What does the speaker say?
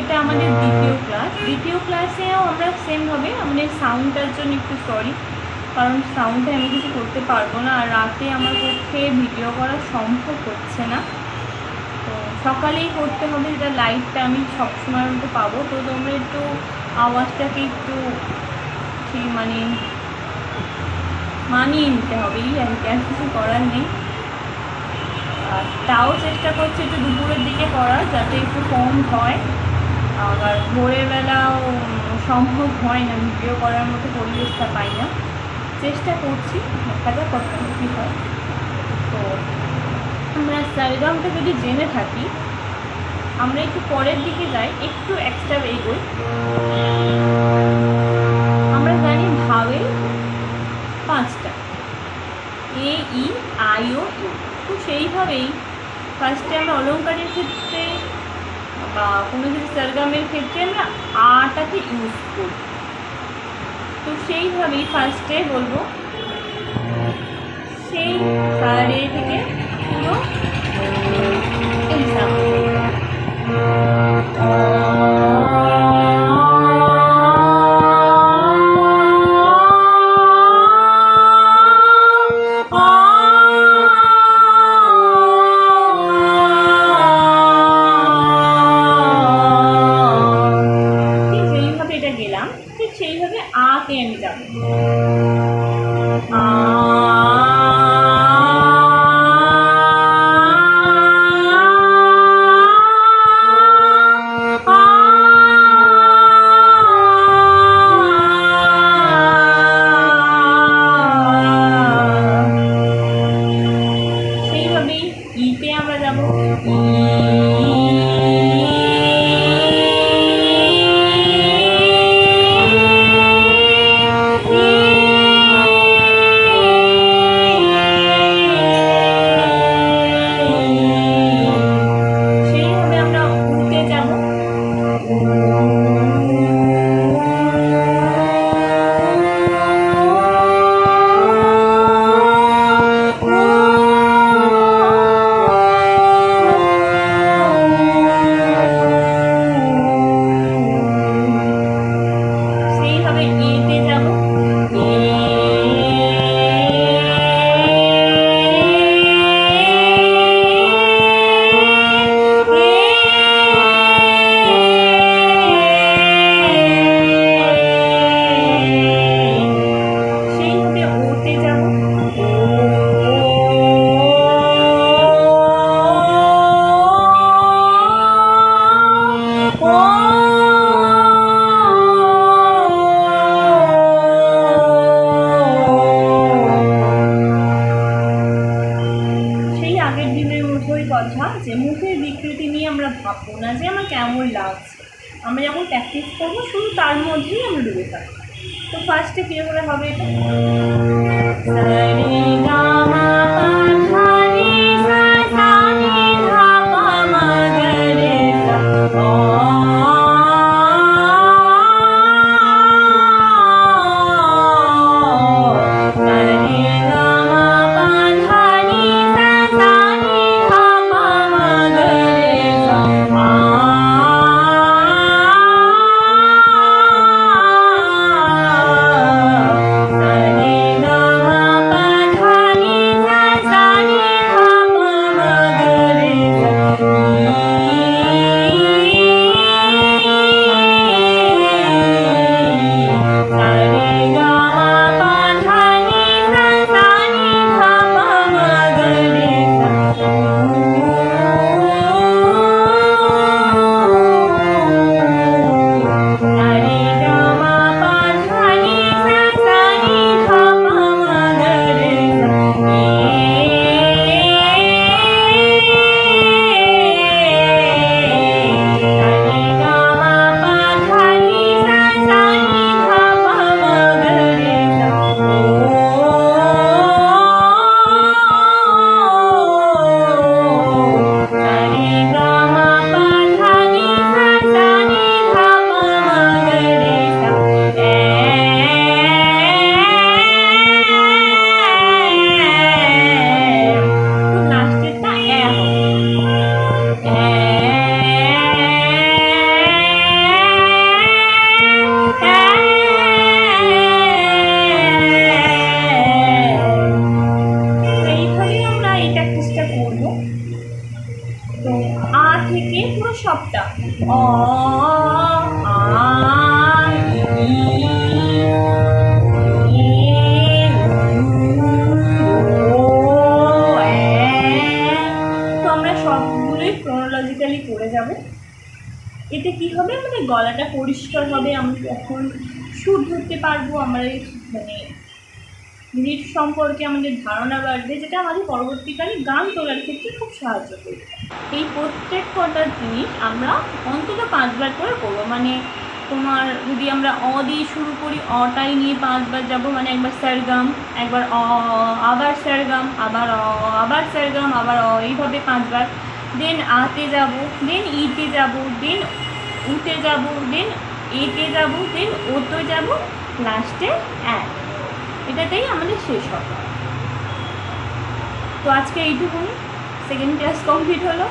এটা আমাদের দ্বিতীয় ক্লাস দ্বিতীয় ক্লাসেও আমরা সেমভাবে আমাদের সাউন্ডটার জন্য একটু সরি কারণ সাউন্ডে আমি কিছু করতে পারব না আর রাতে আমার পক্ষে ভিডিও করা সম্ভব হচ্ছে না। তো সকালেই করতে হবে, যেটা লাইটটা আমি সবসময়ের মতো পাবো। তো তোমরা একটু আওয়াজটাকে একটু ঠিক মানে মানিয়ে নিতে হবে, এই আর কি, আর কিছু করার নেই। তাও চেষ্টা করছি একটু দুপুরের দিকে করার, যাতে একটু কম হয়। আবার ভোরের বেলাও সম্ভব হয় না, ভিডিও করার মতো পরিবেশটা পাই না। চেষ্টা করছি, দেখা যাক কত কী হয়। তো আমরা সারেগামটা যদি জেনে থাকি, আমরা একটু পরের দিকে যাই, একটু এক্সট্রা এগোই। আমরা জানি ভাওয়েল পাঁচটা। এ, ই, আই, ও ইউ তো সেইভাবেই ফার্স্টে আমরা অলঙ্কারের ক্ষেত্রে বা কোনো কিছু সরগমের ক্ষেত্রে আমরা আটাকে ইউজ করি। তো সেইভাবেই ফার্স্টে বলব, সেই সারে থেকে গেলাম ঠিক সেইভাবে আতে আমি যাব। সেইভাবেই ইতে আমরা যাব। কেমন লাগছে? আমরা যখন প্র্যাকটিস করব, শুধু তার মধ্যেই আমরা ডুবে থাকি তো ফার্স্টে কী করে হবে এটা? ক্রোনোলজিক্যালি করে যাব। এতে কি হবে? মানে গলাটা পরিষ্কার হবে। আমরা যখন সুর ধরতে পারব। আমরা মানে নৃত্য সম্পর্কে আমাদের ধারণা বাড়বে, যেটা আমাদের পরবর্তীকালে গান তোলার ক্ষেত্রে খুব সাহায্য করবে। এই প্রত্যেক কটা জিনিস আমরা অন্তত পাঁচবার করে করব। মানে তোমার যদি আমরা অ দিয়ে শুরু করি, অটাই নিয়ে পাঁচবার যাব মানে একবার স্যারগাম, একবার অ, আবার স্যারগাম, আবার অ, আবার স্যারগাম, আবার অ, এইভাবে পাঁচবার। দেন আতে যাব দেন ইতে যাব দেন উতে যাব দেন এতে যাব দেন ওতে যাব, লাস্টে এক। এটাতেই আমাদের শেষ হবে। তো আজকে এইটুকুনি সেকেন্ড ক্লাস কমপ্লিট হলো।